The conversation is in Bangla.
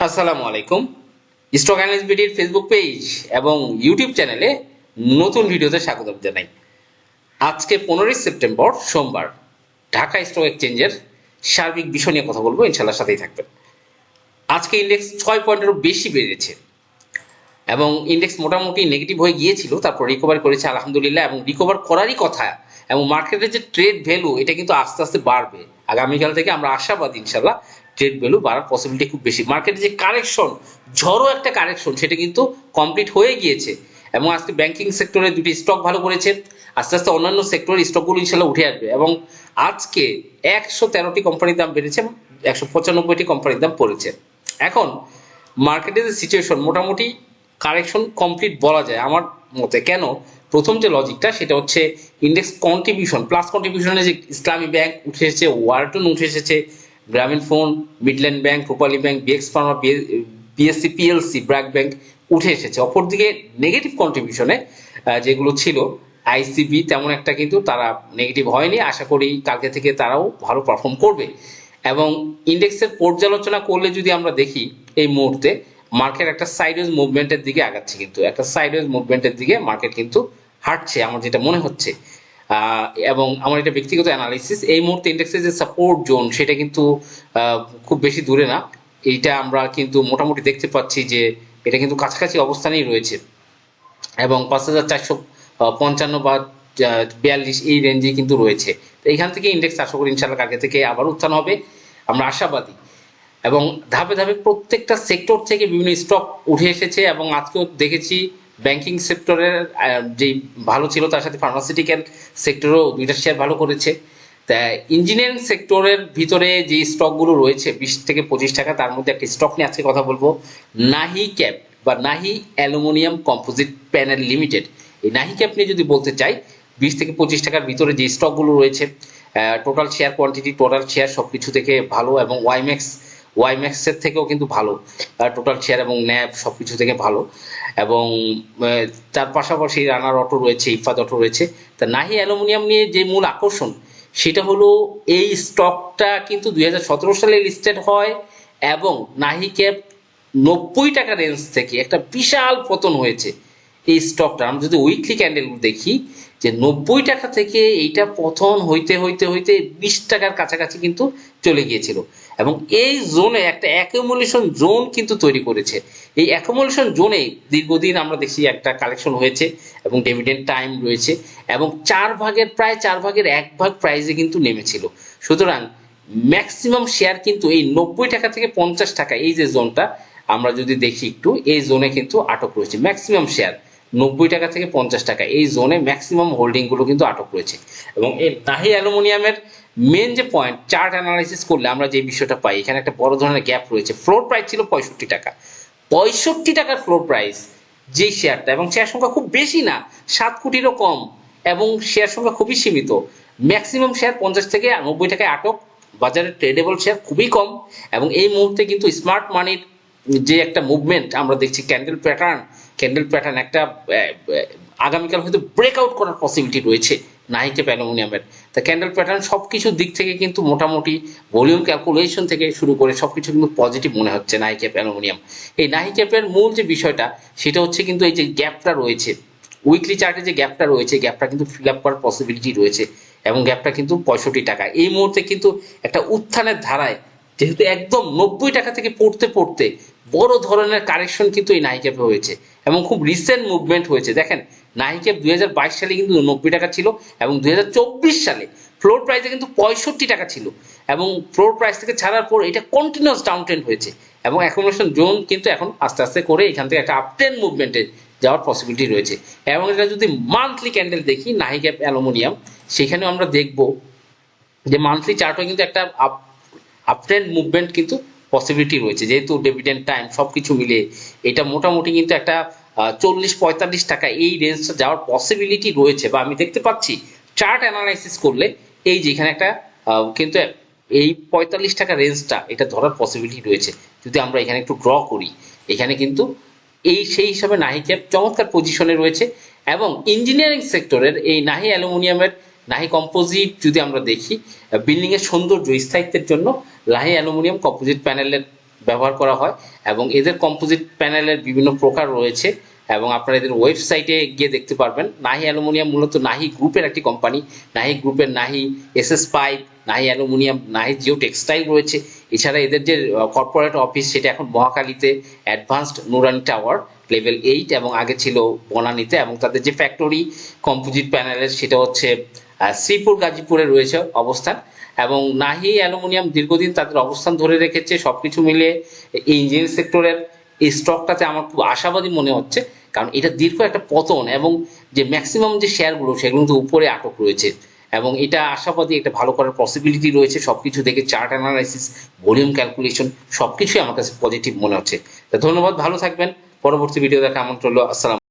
আসসালামু আলাইকুম। স্টক অ্যানালিস্ট বিডির ফেসবুক পেজ এবং ইউটিউব চ্যানেলে নতুন ভিডিওতে স্বাগত জানাই। আজকে পনেরোই সেপ্টেম্বর, সোমবার। ঢাকা স্টক এক্সচেঞ্জের সার্বিক বিষয় নিয়ে কথা বলব ইনশাল্লাহ সাথেই থাকবেন। আজকে ইন্ডেক্স ছয় পয়েন্টেরও বেশি বেড়েছে এবং ইন্ডেক্স মোটামুটি নেগেটিভ হয়ে গিয়েছিল, তারপর রিকভার করেছে আলহামদুলিল্লাহ এবং রিকভার করারই কথা এবং মার্কেটের যে ট্রেড ভ্যালু এটা কিন্তু আস্তে আস্তে বাড়বে। আগামীকাল থেকে আমরা আশাবাদ ইনশাল্লাহ ট্রেড ভ্যালু বাড়ার পসিবিলিটি খুব বেশি। মার্কেটে যে কারেকশন ঝড়ো একটা কারেকশন সেটা কিন্তু কমপ্লিট হয়ে গিয়েছে। এবং আজকে ব্যাংকিং সেক্টরে দুটি স্টক ভালো করেছে। আস্তে আস্তে অন্যান্য সেক্টরের স্টকগুলো ইনশাল্লাহ উঠে আসবে। এবং আজকে একশো তেরোটি কোম্পানির দাম বেড়েছে, একশো পঁচানব্বইটি কোম্পানির দাম পড়েছে। এখন মার্কেটের যে সিচুয়েশন মোটামুটি কারেকশন কমপ্লিট বলা যায় আমার মতে। কেন? প্রথম যে লজিকটা সেটা হচ্ছে ইন্ডেক্স কন্ট্রিবিউশন প্লাস কন্ট্রিবিউশনে যে ইসলামী ব্যাংক উঠে এসেছে ওয়ালটন উঠে এসেছে Grameen phone, Midland bank, Rupali bank, BX pharma BSC, PLC, BRAC bank উঠে এসেছে। অপরদিকে নেগেটিভ কন্ট্রিবিউশনে যেগুলো ছিল আইসিবি তেমন একটা কিন্তু তারা নেগেটিভ হয়নি। আশা করি কালকে থেকে তারাও ভালো পারফর্ম করবে। এবং ইন্ডেক্সের পর্যালোচনা করলে যদি আমরা দেখি, এই মুহূর্তে মার্কেট একটা সাইডওয়েজ মুভমেন্টের দিকে আগাচ্ছে কিন্তু। একটা সাইডওয়েজ মুভমেন্টের দিকে মার্কেট কিন্তু হাঁটছে, আমার যেটা মনে হচ্ছে। এবং আমার এটা ব্যক্তিগত অ্যানালিসিস এই মুহূর্তে ইন্ডেক্সের যে সাপোর্ট জোন সেটা কিন্তু খুব বেশি দূরে না। এইটা আমরা কিন্তু মোটামুটি দেখতে পাচ্ছি যে এটা কিন্তু কাছাকাছি অবস্থানেই রয়েছে। এবং পাঁচ হাজার চারশো পঞ্চান্ন বা বিয়াল্লিশ এই রেঞ্জে কিন্তু রয়েছে। তো এইখান থেকে ইন্ডেক্স আশা করি ইনশাল্লাহ কালকে থেকে আবার উত্থান হবে। আমরা আশাবাদী। এবং ধাপে ধাপে প্রত্যেকটা সেক্টর থেকে বিভিন্ন স্টক উঠে এসেছে এবং আজকেও দেখেছি ব্যাংকিং সেক্টরের যে ভালো ছিল তার সাথে ফার্মাসিউটিক্যাল সেক্টরও দুইটা শেয়ার ভালো করেছে। তা ইঞ্জিনিয়ারিং সেক্টরের ভিতরে যে স্টকগুলো রয়েছে, বিশ থেকে পঁচিশ টাকা, তার মধ্যে একটা স্টক নিয়ে আজকে কথা বলব। নাহি ক্যাপ বা নাহি অ্যালুমিনিয়াম কম্পোজিট প্যানেল লিমিটেড। এই নাহি ক্যাপ নিয়ে যদি বলতে চাই, বিশ থেকে পঁচিশ টাকার ভিতরে যে স্টকগুলো রয়েছে total share quantity total share সব কিছু থেকে ভালো এবং ওয়াইম্যাক্স ওয়াইম্যাক্সের থেকেও কিন্তু ভালো। টোটাল শেয়ার এবং ন্যাব সব কিছু থেকে ভালো। এবং তার পাশাপাশি রানার অটো রয়েছে, ইফাদ অটো রয়েছে। তা নাহি অ্যালুমিনিয়াম নিয়ে যে মূল আকর্ষণ, সেটা হলো এই স্টকটা কিন্তু দু হাজার সতেরো সালে লিস্টেড হয় এবং নাহি ক্যাপ নব্বই টাকা রেঞ্জ থেকে একটা বিশাল পতন হয়েছে এই স্টকটা আমরা যদি উইকলি ক্যান্ডেল দেখি, যে নব্বই টাকা থেকে এইটা পতন হইতে হইতে হইতে বিশ টাকার কাছাকাছি কিন্তু চলে গিয়েছিল। এবং এই জোনে একটা অ্যাকুমুলেশন জোন কিন্তু তৈরি করেছে। এই অ্যাকুমুলেশন জোনে দীর্ঘদিন আমরা দেখছি একটা কালেকশন হয়েছে এবং ডেভিডেন্ট টাইম রয়েছে এবং চার ভাগের, প্রায় চার ভাগের এক ভাগ প্রাইজে কিন্তু নেমেছিল। সুতরাং ম্যাক্সিমাম শেয়ার কিন্তু এই নব্বই টাকা থেকে পঞ্চাশ টাকা, এই যে জোনটা আমরা যদি দেখি একটু, এই জোনে কিন্তু আটক রয়েছে ম্যাক্সিমাম শেয়ার নব্বই টাকা থেকে পঞ্চাশ টাকা। এই জোনে ম্যাক্সিমাম হোল্ডিংগুলো কিন্তু আটক রয়েছে। এবং এই নাহি অ্যালুমিনিয়ামের মেন যে পয়েন্ট চার্ট অ্যানালাইসিস করলে আমরা যে বিষয়টা পাই, এখানে একটা বড় ধরনের গ্যাপ রয়েছে। ফ্লোর প্রাইস ছিল পঁয়ষট্টি টাকা। পঁয়ষট্টি টাকার ফ্লোর প্রাইস যেই শেয়ারটা এবং শেয়ার সংখ্যা খুব বেশি না, সাত কোটিরও কম, এবং শেয়ার সংখ্যা খুবই সীমিত। ম্যাক্সিমাম শেয়ার পঞ্চাশ থেকে নব্বই টাকায় আটক, বাজারে ট্রেডেবল শেয়ার খুবই কম, এবং এই মুহূর্তে কিন্তু স্মার্ট মানির যে একটা মুভমেন্ট আমরা দেখছি ক্যান্ডেল প্যাটার্ন ক্যান্ডেল প্যাটার্ন একটা আগামীকাল হয়তো ব্রেকআউট করার পসিবিলিটি রয়েছে নাইকে অ্যালুমিনিয়ামের তা ক্যান্ডেল প্যাটার্ন সব কিছুর দিক থেকে কিন্তু মোটামুটি ভলিউম ক্যালকুলেশন থেকে শুরু করে সব কিছু কিন্তু পজিটিভ মনে হচ্ছে নাইকে অ্যালুমিনিয়াম এই নাইক্যাপের মূল যে বিষয়টা, সেটা হচ্ছে কিন্তু এই যে গ্যাপটা রয়েছে। উইকলি চার্টে যে গ্যাপটা রয়েছে গ্যাপটা কিন্তু ফিল আপ করার পসিবিলিটি রয়েছে এবং গ্যাপটা কিন্তু পঁয়ষট্টি টাকা। এই মুহূর্তে কিন্তু একটা উত্থানের ধারায়, যেহেতু একদম নব্বই টাকা থেকে পড়তে পড়তে বড় ধরনের কারেকশন কিন্তু এই নাইক্যাপে হয়েছে। এবং খুব রিসেন্ট মুভমেন্ট হয়েছে। দেখেন নাইক্যাপ দুই সালে কিন্তু নব্বই টাকা ছিল এবং দুই হাজার চব্বিশ সালে ফ্লোর প্রাইসে কিন্তু পঁয়ষট্টি টাকা ছিল। এবং ফ্লোর প্রাইস থেকে ছাড়ার পর এটা কন্টিনিউয়াস ডাউন ট্রেন্ড হয়েছে। এবং অ্যাকোমোডেশন জোন কিন্তু এখন আস্তে আস্তে করে এখান থেকে একটা আপট্রেন্ড মুভমেন্টে যাওয়ার পসিবিলিটি রয়েছে। এবং এটা যদি মান্থলি ক্যান্ডেল দেখি নাহিক্যাপ অ্যালুমিনিয়াম সেখানেও আমরা দেখব যে মান্থলি চার্টও কিন্তু একটা আপ আপট্রেন্ড মুভমেন্ট কিন্তু পসিবিলিটি রয়েছে। যেহেতু ডেভিডেন্ট টাইম সব কিছু মিলে এটা মোটামুটি কিন্তু একটা চল্লিশ, পঁয়তাল্লিশ টাকা এই রেঞ্জটা যাওয়ার পসিবিলিটি রয়েছে বা আমি দেখতে পাচ্ছি চার্ট অ্যানালাইসিস করলে এই যে এখানে একটা কিন্তু এই পঁয়তাল্লিশ টাকা রেঞ্জটা এটা ধরার পসিবিলিটি রয়েছে। যদি আমরা এখানে একটু ড্র করি, এখানে কিন্তু এই সেই হিসাবে নাহি ক্যাপ চমৎকার পজিশনে রয়েছে এবং ইঞ্জিনিয়ারিং সেক্টরের এই নাহি অ্যালুমিনিয়ামের নাহি কম্পোজিট যদি আমরা দেখি বিল্ডিং এর সৌন্দর্য, স্থায়িত্বের জন্য নাহি অ্যালুমিনিয়াম কম্পোজিট প্যানেলের ব্যবহার করা হয় এবং এদের কম্পোজিট প্যানেলের বিভিন্ন প্রকার রয়েছে এবং আপনারা এদের ওয়েবসাইটে গিয়ে দেখতে পারবেন। নাহি অ্যালুমিনিয়াম মূলত নাহি গ্রুপের একটি কোম্পানি নাহি গ্রুপের Nahee S S pipe Nahee aluminium, Nahee geo textile রয়েছে। এছাড়া এদের যে কর্পোরেট অফিস সেটা এখন মহাকালীতে advanced Nurani tower level eight এবং আগে ছিল বনানীতে এবং তাদের যে ফ্যাক্টরি কম্পোজিট প্যানেলের সেটা হচ্ছে শ্রীপুর, গাজীপুরে রয়েছে অবস্থান এবং নাহি অ্যালুমিনিয়াম দীর্ঘদিন তাদের অবস্থান ধরে রেখেছে। সবকিছু মিলিয়ে এই ইঞ্জিনিয়ারিং সেক্টরের এই স্টকটাতে আমার খুব আশাবাদী মনে হচ্ছে, কারণ এটা দীর্ঘ একটা পতন এবং যে ম্যাক্সিমাম যে শেয়ারগুলো সেগুলো কিন্তু উপরে আটক রয়েছে এবং এটা আশাবাদী একটা ভালো করার পসিবিলিটি রয়েছে। সবকিছু দেখে চার্ট অ্যানালাইসিস ভলিউম ক্যালকুলেশন সবকিছুই আমার কাছে পজিটিভ মনে হচ্ছে। তো ধন্যবাদ, ভালো থাকবেন। পরবর্তী ভিডিও দেখা আমন্ত্রণ আসসালাম